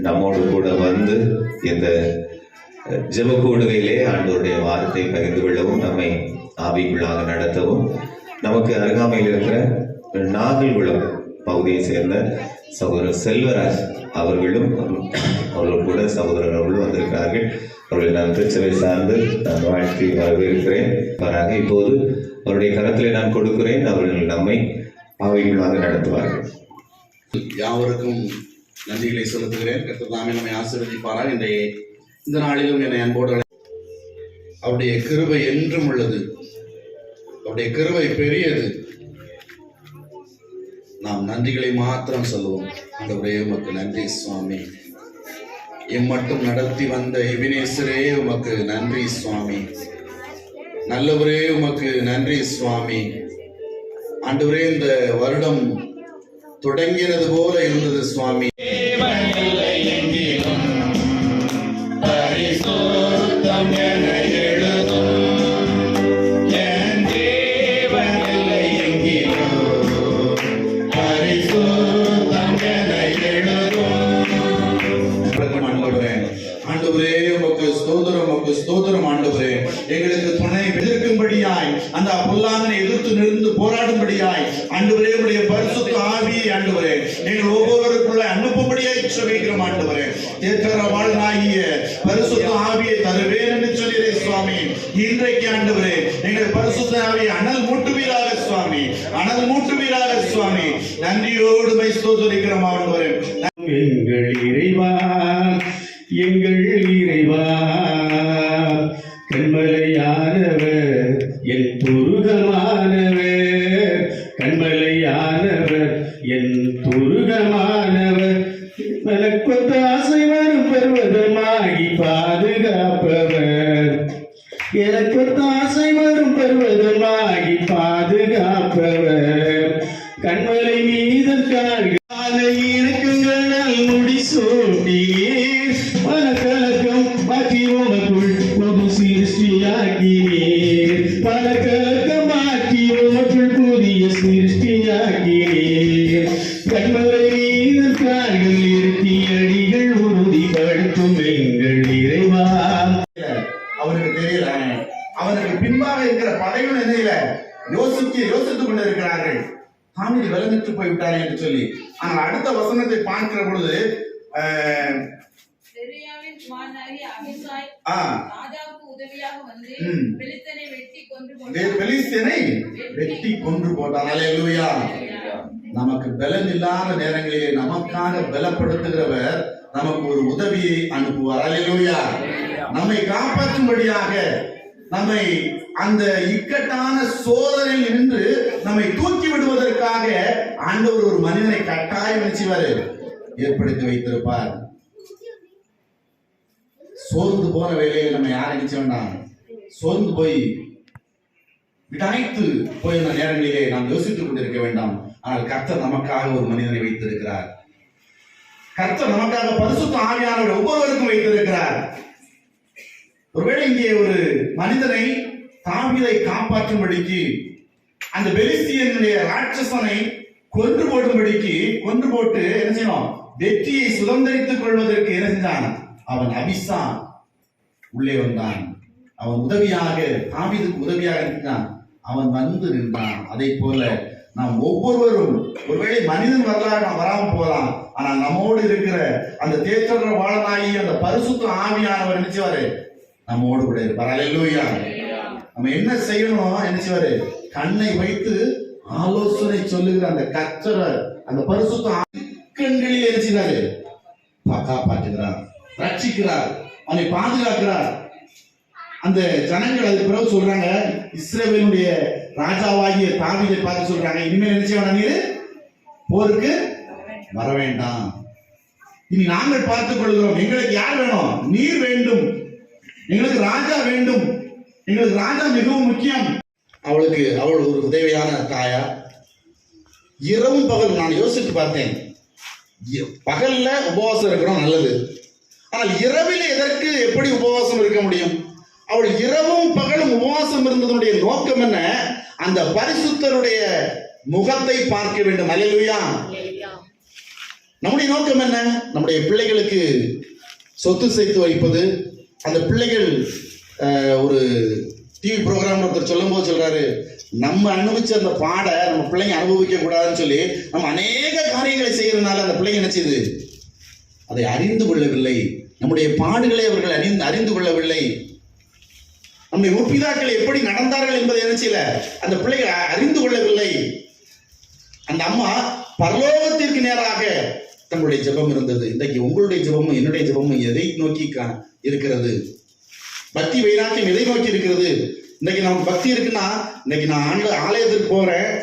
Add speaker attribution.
Speaker 1: நம்மோடு கூட வந்து இந்த ஜெபக்கூடுகையிலே ஆண்டோருடைய வார்த்தை பகிர்ந்து கொள்ளவும் நம்மை ஆவிக்குள்ளாக நடத்தவும் நமக்கு அருகாமையில் இருக்கிற நாகல்குளம் பகுதியை சேர்ந்த சகோதரர் செல்வராஜ் அவர்களும் அவர்கள் கூட சகோதரர் அவர்களும் வந்திருக்கிறார்கள். அவர்களை நான் திருச்சபை சார்ந்து நான் வாழ்த்தி வரவேற்கிறேன். வராக இப்போது அவருடைய கரத்திலே நான் கொடுக்கிறேன். அவர்கள் நம்மை ஆவிக்குள்ளாக நடத்துவார்கள்.
Speaker 2: யாவருக்கும் நன்றிகளை செலுத்துகிறேன். கர்த்தர் நம்மை ஆசீர்வதிப்பாராக. இன்றைய இந்த நாளிலும் என்னை அன்போடு அவருடைய கிருபை என்றும் உள்ளது. அவருடைய கருவை பெரியது. நாம் நன்றிகளை மாத்திரம் சொல்லுவோம். ஆண்டவரே உமக்கு நன்றி சுவாமி. எம்மட்டும் நடத்தி வந்த எபினேசரே உமக்கு நன்றி சுவாமி. நல்லவரே உமக்கு நன்றி சுவாமி. ஆண்டவரே இந்த வருடம் தொடங்கினது போல இருந்தது சுவாமி. ஸ்தோத்திரம் ஆண்டவரே. எங்களுக்கு துணை எதிர்க்கும்படியாய் அந்த பொல்லாங்கனை எதிர்த்து நிறுந்து போராடும்படியாய் ஆண்டவரே உடைய பரிசுத்த ஆவியை ஆண்டவரே எங்கள் ஒவ்வொருவருக்குள்ள அனுப்பும்படியாய் சுவைக்கிறோம் ஆண்டவரே. தேற்றர வாழ்நாகிய பரிசுத்த ஆவியை தருவேன் என்று சொல்கிறே சுவாமி. இன்றைக்கு ஆண்டவரே எங்கள் பரிசுத்த ஆவியை அனல் மூட்டுவீராக சுவாமி. அனல் மூட்டுவீராக சுவாமி. நன்றியோடு மை ஸ்தோத்தரிக்கிறோம் ஆண்டவரே.
Speaker 3: எங்கள் இறைவா எங்கள் துருகமானவர் கண்மலையானவர். என் துருகமானவர் மலக்கொத்த ஆசை வரும் பருவதமாகி பாதுகாப்பவர். எனக்கொத்த ஆசை வரும் பருவதமாகி பாதுகாப்பவர். சிருஷ்டியாக்கினீர் கண்மலை மீதம் கால்கள் இருத்தி அடிகள் உறுதிப்படுத்தும் எங்கள் இறைவா
Speaker 2: அவனுக்கு தெரியல. அவனுக்கு பின்பாக இருக்கிற படைகள் நிலையில யோசிக்க யோசித்துக் கொண்டு இருக்கிறார்கள் தாமதி விலங்கிட்டு போய்விட்டாரே என்று சொல்லி. ஆனால் அடுத்த வசனத்தை பார்க்கிற பொழுது ஆஹ்,
Speaker 4: உதவியாக வந்து
Speaker 2: ம்.
Speaker 4: பெலிஸ்தனை வெட்டி கொன்று
Speaker 2: இந்த
Speaker 4: கொண்டான்.
Speaker 2: பெலிஸ்தீனை வெட்டி கொன்று போட்டான் அல்லேலூயா நமக்கு பலம் இல்லாத நேரங்களிலே நமக்காக பலப்படுத்துகிறவர் நமக்கு ஒரு உதவியை அனுப்புவார். அல்லேலூயா நம்மை காப்பாற்றும்படியாக நம்மை அந்த இக்கட்டான சோதனையில் நின்று நம்மை தூக்கி விடுவதற்காக ஆண்டவர் ஒரு மனிதனை கட்டாயம் நினைச்சுவாரு. ஏற்படுத்தி வைத்திருப்பார். சோர்ந்து போற வேலையை நம்ம யாரை நினைச்ச வேண்டாம் சோர்ந்து போய் விடாய்த்து போயிருந்த நேரங்களிலே நாம் யோசித்துக் கொண்டிருக்க வேண்டாம். ஆனால் கர்த்தர் நமக்காக ஒரு மனிதனை வைத்திருக்கிறார். கர்த்தர் நமக்காக பரிசுத்த ஆவியானவர் ஒவ்வொருவருக்கும் வைத்திருக்கிறார். ஒருவேளை இங்கே ஒரு மனிதனை தாவிதை காப்பாற்றும்படிக்கு அந்த பெலிஸ்தியனுடைய ராட்சசனை கொன்று போடும்படிக்கு கொன்று போட்டு என்ன செய்யணும்? வெற்றியை சுதந்திரித்துக் கொள்வதற்கு என்ன செஞ்சான்? அவன் அபிசா உள்ளே வந்தான். அவன் உதவியாக தாவீதுக்கு உதவியாக நின்றான். அவன் வந்து நின்றான். அதை போல நாம் ஒவ்வொருவரும் ஒருவேளை மனிதன் வரலாறு நாம் வராமல் போகலாம். ஆனா நம்மோடு இருக்கிற அந்த தேற்றற வாழனாகி அந்த பரிசுத்த ஆவியானவர் நினைச்சுவாரு நம்மோடு கூட இருப்பார். அல்லேலூயா. நம்ம என்ன செய்யணும் நினைச்சுவாரு கண்ணை வைத்து ஆலோசனை சொல்லுகிற அந்த கத்தர அந்த பரிசுத்த ஆவி கண்களில் என்ன பார்த்துக்கிறான் ரட்சிக்கிறார். அவனை பாதுகாக்கிறார். அந்த ஜனங்கள் அது பிறகு சொல்றாங்க இஸ்ரவேலுடைய ராஜாவாகிய தாவிதை பார்த்து சொல்றாங்க இனிமேல் என்ன செய்ய போருக்கு வர வேண்டாம். இனி நாங்கள் பார்த்துக் கொள்கிறோம் எங்களுக்கு யார் வேணும்? நீர் வேண்டும். எங்களுக்கு ராஜா வேண்டும். எங்களுக்கு ராஜா மிகவும் முக்கியம். அவளுக்கு அவள் ஒரு உதவியான தாயா. இரவும் பகல் நான் யோசித்து பார்த்தேன். பகல்ல உபவாசம் இருக்கிறோம் நல்லது. ஆனால் இரவில் எதற்கு எப்படி உபவாசம் இருக்க முடியும்? அவள் இரவும் பகலும் உபவாசம் இருந்ததனுடைய நோக்கம் என்ன? அந்த பரிசுத்தருடைய முகத்தை பார்க்க வேண்டும். அல்லேலூயா. நம்முடைய நோக்கம் என்ன? நம்முடைய பிள்ளைகளுக்கு சொத்து சேர்த்து வைப்பது. அந்த பிள்ளைகள் ஒரு டிவி ப்ரோக்ராம் ஒருத்தர் சொல்லும்போது சொல்றாரு நம்ம அனுபவிச்ச அந்த பாட நம்ம பிள்ளைங்க அனுபவிக்க கூடாதுன்னு சொல்லி நம்ம அநேக காரியங்களை செய்யறதுனால அந்த பிள்ளைங்க என்ன செய்யுது? அதை அறிந்து கொள்ளவில்லை. நம்முடைய பாடுகளை அவர்கள் அறிந்து அறிந்து கொள்ளவில்லை. நம்முடைய முற்பிதாக்கள் எப்படி நடந்தார்கள் என்பதை என்ன செய்யல அந்த பிள்ளைகள் அறிந்து கொள்ளவில்லை. அந்த அம்மா பரலோகத்திற்கு நேராக தங்களுடைய ஜெபம் இருந்தது. இன்றைக்கு உங்களுடைய ஜபமும் என்னுடைய ஜபமும் எதை நோக்கி கா- இருக்கிறது? பக்தி வைராக்கியம் எதை நோக்கி இருக்கிறது? இன்னைக்கு நான் பக்தி இருக்குன்னா இன்னைக்கு நான் ஆண்டு ஆலயத்துக்கு போறேன்.